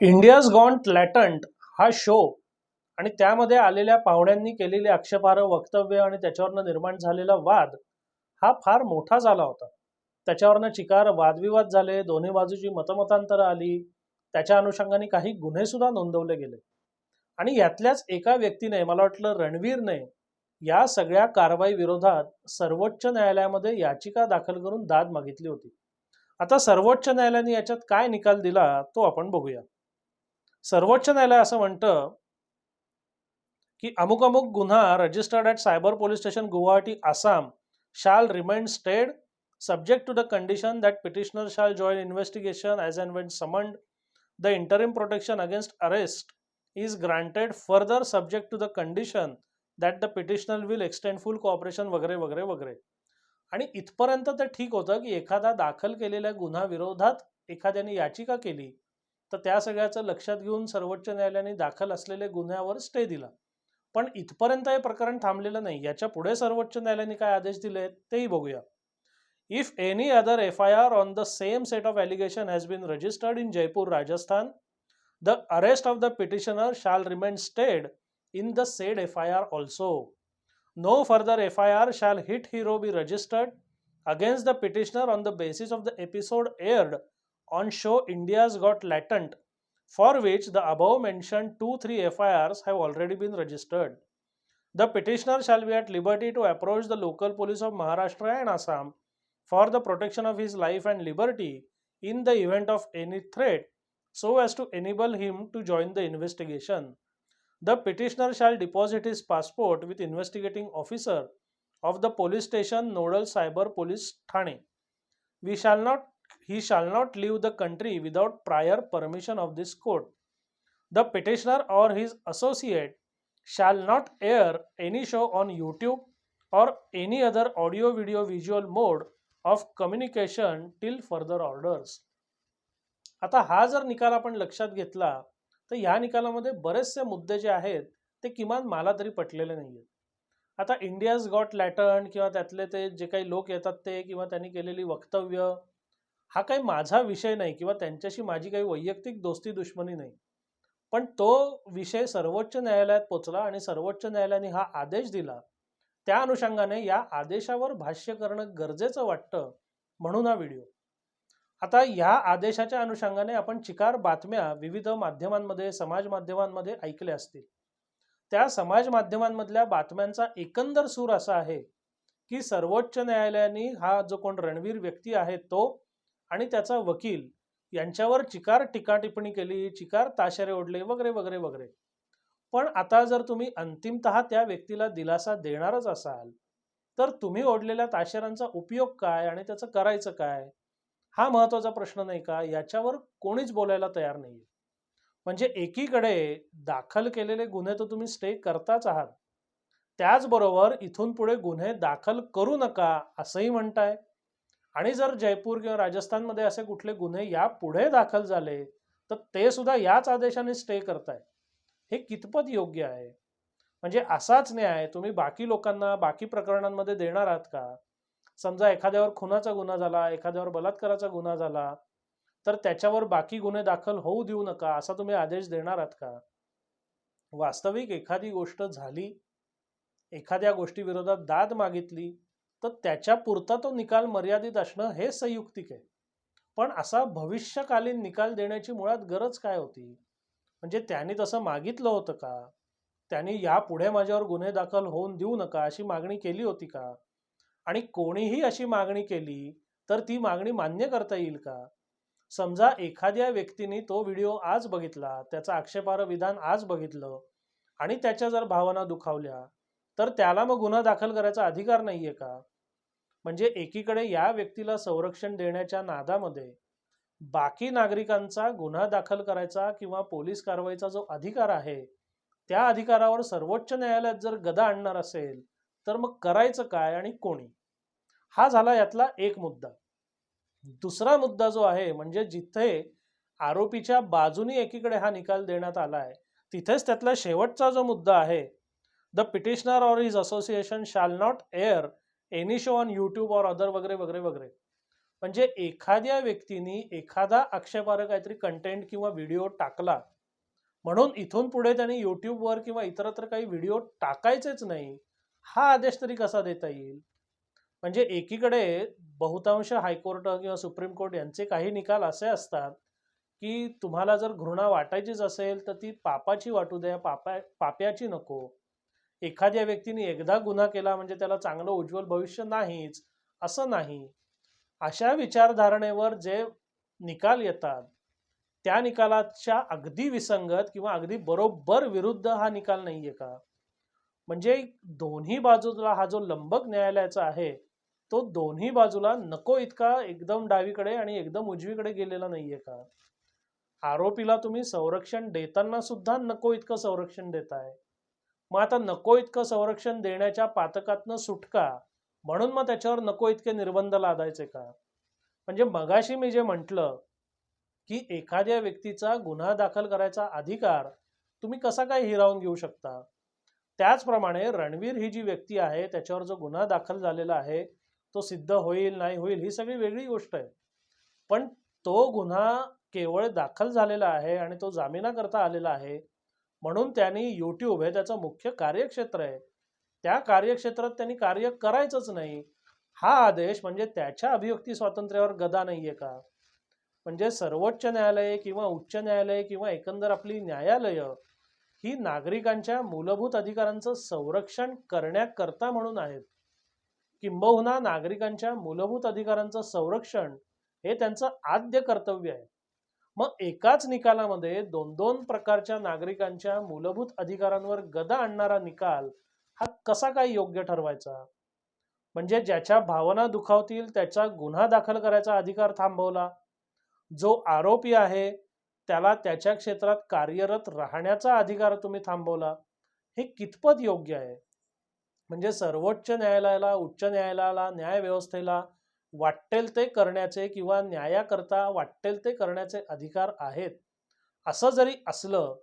India's got latent हा show आणि त्यामध्ये आलेल्या पाहुण्यांनी केलेले आक्षेपार्ह वक्तव्य आणि त्याच्यावरनं निर्माण झालेला वाद हा फार मोठा झाला होता. त्याच्यावरनं चिकार वादविवाद झाले दोन्ही बाजूची मतमतांतरं आली त्याच्या अनुषंगाने काही गुन्हे सुद्धा नोंदवले गेले. आणि यातल्याच एका व्यक्तीने मला वाटलं रणवीरने या सगळ्या कारवाई विरोधात सर्वोच्च न्यायालयामध्ये याचिका दाखल करून दाद मागितली होती. आता सर्वोच्च न्यायालयाने याच्यात काय निकाल दिला तो आपण बघूया. सर्वोच्च न्यायालय असं म्हणतं की अमुक अमुक गुन्हा registered at cyber police station Guwahati Assam shall remain stayed subject to the condition that petitioner shall join investigation as and when summoned the interim protection against arrest is granted further subject to the condition that the petitioner will extend full cooperation वगैरे वगैरे वगैरे. आणि इथपर्यंत ते ठीक होतं की एखादा दाखल केलेल्या गुन्हा विरोधात एखाद्याने याचिका केली तर त्या सगळ्याचं लक्षात घेऊन सर्वोच्च न्यायालयाने दाखल असलेले गुन्ह्यावर स्टे दिला. पण इथपर्यंत हे प्रकरण थांबलेलं नाही. याच्यापुढे सर्वोच्च न्यायालयाने काय आदेश दिले तेही बघूया. If any other F I R on the same set of allegation has been registered in Jaipur Rajasthan the arrest of the petitioner shall remain stayed in the said F I R also no further F I R shall hereafter be registered against the petitioner on the basis of the episode aired on show India's Got Latent, for which the above mentioned 2 3 FIRs have already been registered. The petitioner shall be at liberty to approach the local police of Maharashtra and Assam for the protection of his life and liberty in the event of any threat so as to enable him to join the investigation. The petitioner shall deposit his passport with investigating officer of the police station nodal cyber police Thane. We shall not he shall not leave the country without prior permission of this court. The petitioner or his associate shall not air any show on YouTube or any other audio video visual mode of communication till further orders आता हा जर निकाल आपण लक्षात घेतला तर ह्या निकालामध्ये बरेचसे मुद्दे जे आहेत ते किमान मला तरी पटलेले नाही आहेत आता इंडियाज गॉट लॅटर्न किंवा त्यातले ते जे काही लोक येतात ते किंवा त्यांनी केलेली वक्तव्य हा काही माझा विषय नाही किंवा त्यांच्याशी माझी काही वैयक्तिक दोस्ती दुश्मनी नाही. पण तो विषय सर्वोच्च न्यायालयात पोचला आणि सर्वोच्च न्यायालयाने हा आदेश दिला. त्या अनुषंगाने या आदेशावर भाष्य करणं गरजेचं वाटतं म्हणून हा व्हिडिओ. आता या आदेशाच्या अनुषंगाने आपण चिकार बातम्या विविध माध्यमांमध्ये समाज माध्यमांमध्ये ऐकल्या असतील. त्या समाज माध्यमांमधल्या बातम्यांचा एकंदर सूर असा आहे की सर्वोच्च न्यायालयाने हा जो कोण रणवीर व्यक्ती आहे तो आणि त्याचा वकील यांच्यावर चिकार टीका टिप्पणी केली चिकार ताशेरे ओढले वगैरे वगैरे वगैरे. पण आता जर तुम्ही अंतिमतः त्या व्यक्तीला दिलासा देणारच असाल तर तुम्ही ओढलेल्या ताशेरांचा उपयोग काय आणि त्याचं करायचं काय? हा महत्त्वाचा प्रश्न नाही का? याच्यावर कोणीच बोलायला तयार नाही म्हणजे एकीकडे दाखल केलेले गुन्हे तर तुम्ही स्टे करताच आहात. त्याचबरोबर इथून पुढे गुन्हे दाखल करू नका असंही म्हणताय. आणि जर जयपूर किंवा राजस्थानमध्ये असे कुठले गुन्हे या पुढे दाखल झाले तर ते सुद्धा याच आदेशाने स्टे करताय हे कितपत योग्य आहे? म्हणजे असाच न्याय तुम्ही बाकी लोकांना बाकी प्रकरणांमध्ये देणार आहात का? समजा एखाद्यावर खुनाचा गुन्हा झाला एखाद्यावर बलात्काराचा गुन्हा झाला तर त्याच्यावर बाकी गुन्हे दाखल होऊ देऊ नका असा तुम्ही आदेश देणार आहात का? वास्तविक एखादी गोष्ट झाली एखाद्या गोष्टीविरोधात दाद मागितली तर त्याच्या पुरता तो निकाल मर्यादित असणं हे संयुक्तिक आहे. पण असा भविष्यकालीन निकाल देण्याची मुळात गरज काय होती? म्हणजे त्यांनी तसं मागितलं होतं का? त्यांनी यापुढे माझ्यावर गुन्हे दाखल होऊन देऊ नका अशी मागणी केली होती का? आणि कोणीही अशी मागणी केली तर ती मागणी मान्य करता येईल का? समजा एखाद्या व्यक्तीने तो व्हिडिओ आज बघितला त्याचं आक्षेपार्ह विधान आज बघितलं आणि त्याच्या जर भावना दुखावल्या तर त्याला मग गुन्हा दाखल करायचा अधिकार नाहीये का? म्हणजे एकीकडे या व्यक्तीला संरक्षण देण्याच्या नादामध्ये बाकी नागरिकांचा गुन्हा दाखल करायचा किंवा पोलीस कारवाईचा जो अधिकार आहे त्या अधिकारावर सर्वोच्च न्यायालयात जर गदा आणणार असेल तर मग करायचं काय आणि कोणी? हा झाला यातला एक मुद्दा. दुसरा मुद्दा जो आहे म्हणजे जिथे आरोपीच्या बाजूनी एकीकडे हा निकाल देण्यात आला आहे तिथेच त्यातला शेवटचा जो मुद्दा आहे the petitioner or his association shall not air any show on YouTube or other वगैरे वगैरे वगैरे. म्हणजे एखाद्या व्यक्तीने एखादा आक्षेपार्ह काहीतरी कंटेंट किंवा व्हिडिओ टाकला म्हणून इथून पुढे त्यांनी युट्यूबवर किंवा इतरत्र काही व्हिडिओ टाकायचेच नाही हा आदेश तरी कसा देता येईल? म्हणजे एकीकडे बहुतांश हायकोर्ट किंवा सुप्रीम कोर्ट यांचे काही निकाल असे असतात की तुम्हाला जर घृणा वाटायचीच असेल तर ती पापाची वाटू द्या पापा पाप्याची नको. एखाद्या व्यक्तीने एकदा गुन्हा केला म्हणजे त्याला चांगलं उज्ज्वल भविष्य नाहीच असं नाही. अशा विचारधारणेवर जे निकाल येतात त्या निकालाच्या अगदी विसंगत किंवा अगदी बरोबर विरुद्ध हा निकाल नाहीये का? म्हणजे दोन्ही बाजूला हा जो लंबक न्यायालयाचा आहे तो दोन्ही बाजूला नको इतका एकदम डावीकडे आणि एकदम उजवीकडे गेलेला नाहीये का? आरोपीला तुम्ही संरक्षण देताना सुद्धा नको इतकं संरक्षण देताय. मग आता नको इतकं संरक्षण देण्याच्या पातकातनं सुटका. म्हणून मग त्याच्यावर नको इतके निर्बंध लादायचे का? म्हणजे मगाशी मी जे म्हटलं की एखाद्या व्यक्तीचा गुन्हा दाखल करायचा अधिकार तुम्ही कसा काय हिरावून घेऊ शकता? त्याचप्रमाणे रणवीर ही जी व्यक्ती आहे त्याच्यावर जो गुन्हा दाखल झालेला आहे तो सिद्ध होईल नाही होईल ही सगळी वेगळी गोष्ट आहे. पण तो गुन्हा केवळ दाखल झालेला आहे आणि तो जामिनाकरता आलेला आहे म्हणून त्यांनी यूट्यूब हे त्याचं मुख्य कार्यक्षेत्र आहे. त्या कार्यक्षेत्रात त्यांनी कार्य करायचंच नाही. हा आदेश म्हणजे त्याच्या अभिव्यक्ती स्वातंत्र्यावर गदा नाहीये का? म्हणजे सर्वोच्च न्यायालय किंवा उच्च न्यायालय किंवा एकंदर आपली न्यायालय ही नागरिकांच्या मूलभूत अधिकारांचं संरक्षण करण्याकरता म्हणून आहेत. किंबहुना नागरिकांच्या मूलभूत अधिकारांचं संरक्षण हे त्यांचं आद्य कर्तव्य आहे. मग एकाच निकालामध्ये दोन दोन प्रकारच्या नागरिकांच्या मूलभूत अधिकारांवर गदा आणणारा निकाल हा कसा काय योग्य ठरवायचा? म्हणजे ज्याच्या भावना दुखावतील त्याचा गुन्हा दाखल करायचा अधिकार थांबवला. जो आरोपी आहे त्याला त्याच्या क्षेत्रात कार्यरत राहण्याचा अधिकार तुम्ही थांबवला. हे कितपत योग्य आहे? म्हणजे सर्वोच्च न्यायालयाला उच्च न्यायालयाला न्यायव्यवस्थेला वाटेल ते करण्याचे किंवा न्यायाकरता वाटेल ते करण्याचे अधिकार आहेत. असं जरी असलं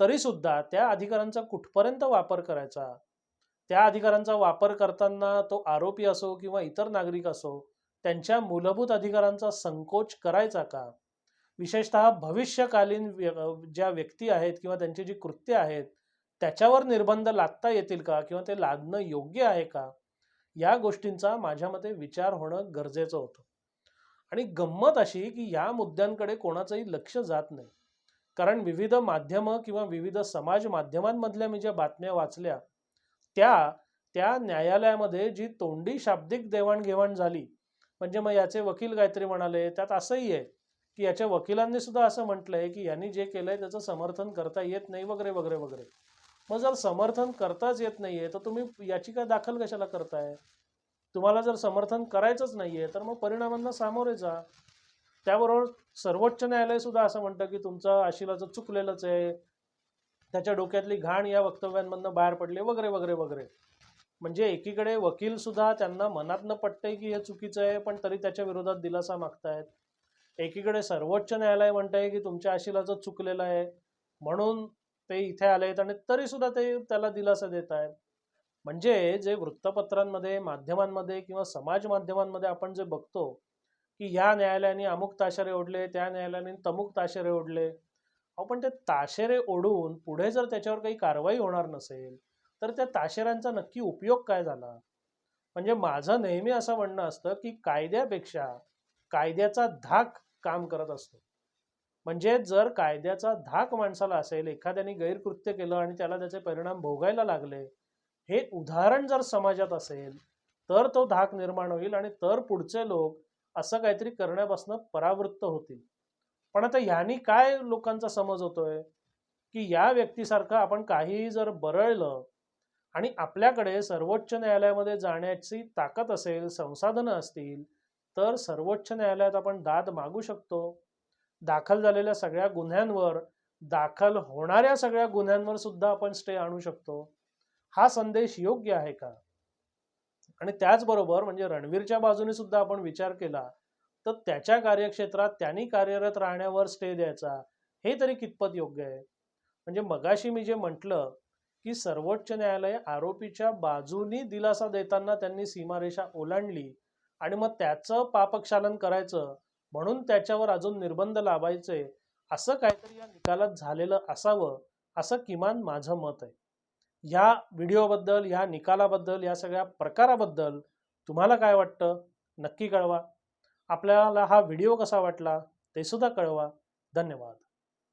तरी सुद्धा त्या अधिकारांचा कुठपर्यंत वापर करायचा? त्या अधिकारांचा वापर करताना तो आरोपी असो किंवा इतर नागरिक असो त्यांच्या मूलभूत अधिकारांचा संकोच करायचा का? विशेषतः भविष्यकालीन व्य- ज्या व्यक्ती आहेत किंवा त्यांची जी कृत्य आहेत त्याच्यावर निर्बंध लादता येतील का? किंवा ते लादणं योग्य आहे का? या गोष्टींचा माझ्या मते विचार होणं गरजेचं होतं. आणि गंमत अशी की या मुद्द्यांकडे कोणाचंही लक्ष जात नाही. कारण विविध माध्यमं किंवा विविध समाज माध्यमांमधल्या मी ज्या बातम्या वाचल्या त्या त्या न्यायालयामध्ये जी तोंडी शाब्दिक देवाणघेवाण झाली म्हणजे मग याचे वकील गायत्री म्हणाले त्यात असंही आहे की याच्या वकिलांनी सुद्धा असं म्हटलंय की यांनी जे केलंय त्याचं समर्थन करता येत नाही वगैरे वगैरे वगैरे. मग जर समर्थन करताच येत नाहीये तर तुम्ही याचिका दाखल कशाला करताय? तुम्हाला जर समर्थन करायचंच नाहीये तर मग परिणामांना सामोरे जा. त्याबरोबर सर्वोच्च न्यायालय सुद्धा असं म्हणतं की तुमचं आशिलाचं चुकलेलंच आहे त्याच्या डोक्यातली घाण या वक्तव्यांमधनं बाहेर पडले वगैरे वगैरे वगैरे. म्हणजे एकीकडे वकील सुद्धा त्यांना मनातनं पटतंय की हे चुकीचं आहे पण तरी त्याच्या विरोधात दिलासा मागतायत. एकीकडे सर्वोच्च न्यायालय म्हणतंय की तुमच्या आशिलाचं चुकलेलं आहे म्हणून ते इथे आलेत आणि तरी सुद्धा ते त्याला दिलासा देत आहेत. म्हणजे जे वृत्तपत्रांमध्ये माध्यमांमध्ये किंवा समाज माध्यमांमध्ये आपण जे बघतो की ह्या न्यायालयाने अमुक ताशेरे ओढले त्या न्यायालयाने तमुक ताशेरे ओढले. आपण पण ते ताशेरे ओढून पुढे जर त्याच्यावर काही कारवाई होणार नसेल तर त्या ताशेऱ्यांचा नक्की उपयोग काय झाला? म्हणजे माझं नेहमी असं म्हणणं असतं की कायद्यापेक्षा कायद्याचा धाक काम करत असतो. म्हणजे जर कायद्याचा धाक माणसाला असेल एखाद्याने गैरकृत्य केलं आणि त्याला त्याचे परिणाम भोगायला लागले हे उदाहरण जर समाजात असेल तर तो धाक निर्माण होईल आणि तर पुढचे लोक असं काहीतरी करण्यापासून परावृत्त होतील. पण आता ह्यानी काय लोकांचा समज होतोय? की या व्यक्तीसारखं आपण काहीही जर बरळलं आणि आपल्याकडे सर्वोच्च न्यायालयामध्ये जाण्याची ताकद असेल संसाधनं असतील तर सर्वोच्च न्यायालयात आपण दाद मागू शकतो. दाखल झालेल्या सगळ्या गुन्ह्यांवर दाखल होणाऱ्या सगळ्या गुन्ह्यांवर सुद्धा आपण स्टे आणू शकतो. हा संदेश योग्य आहे का? आणि त्याचबरोबर म्हणजे रणवीरच्या बाजूने सुद्धा आपण विचार केला तर त्याच्या कार्यक्षेत्रात त्यांनी कार्यरत राहण्यावर स्टे द्यायचा हे तरी कितपत योग्य आहे? म्हणजे मगाशी मी जे म्हटलं की सर्वोच्च न्यायालय आरोपीच्या बाजूनी दिलासा देताना त्यांनी सीमारेषा ओलांडली आणि मग त्याचं पापक्षालन करायचं म्हणून त्याच्यावर अजून निर्बंध लावायचे असं काहीतरी या निकालात झालेलं असावं असं किमान माझं मत आहे. ह्या व्हिडिओबद्दल ह्या निकालाबद्दल या सगळ्या प्रकाराबद्दल तुम्हाला काय वाटतं? नक्की कळवा. आपल्याला हा व्हिडिओ कसा वाटला ते सुद्धा कळवा. धन्यवाद.